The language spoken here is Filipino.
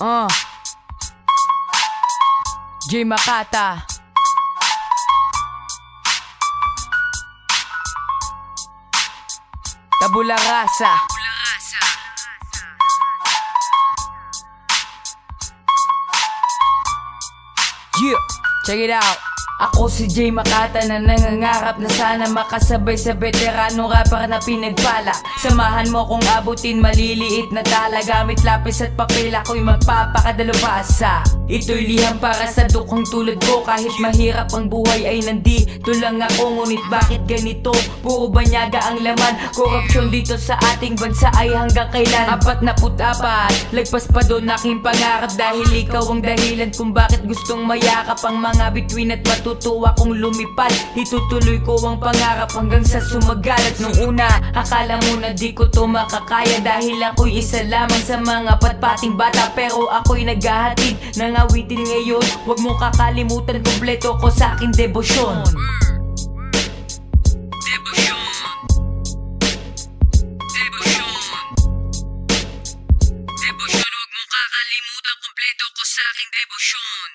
Uh. J Makata. Tabula rasa. Yeah, check it out. Ako si Jay Makata na nangangarap na sana makasabay sa veterano rapper na pinagpala. Samahan mo kung abutin maliliit na tala Gamit lapis at papel. Ako'y magpapakadalubasa Ito'y liham para sa dukong tulad ko. Kahit mahirap ang buhay ay nandito lang ako. Ngunit bakit ganito? Puro banyaga ang laman. Korupsyon dito sa ating bansa ay hanggang kailan? Apat na putapat Lagpas pa doon aking pangarap. Dahil ikaw ang dahilan kung bakit gustong mayakap Ang mga bituin at matutuwa kong lumipad. Itutuloy ko ang pangarap hanggang sa sumagalat. Nung una, akala mo na di ko to makakaya Dahil ako'y isa lamang sa mga patpating bata. Pero ako'y naghahatid ng awitin ngayon. Huwag mo kakalimutan kompleto ko sa aking debosyon. Debosyon huwag mo kakalimutan kompleto ko sa aking debosyon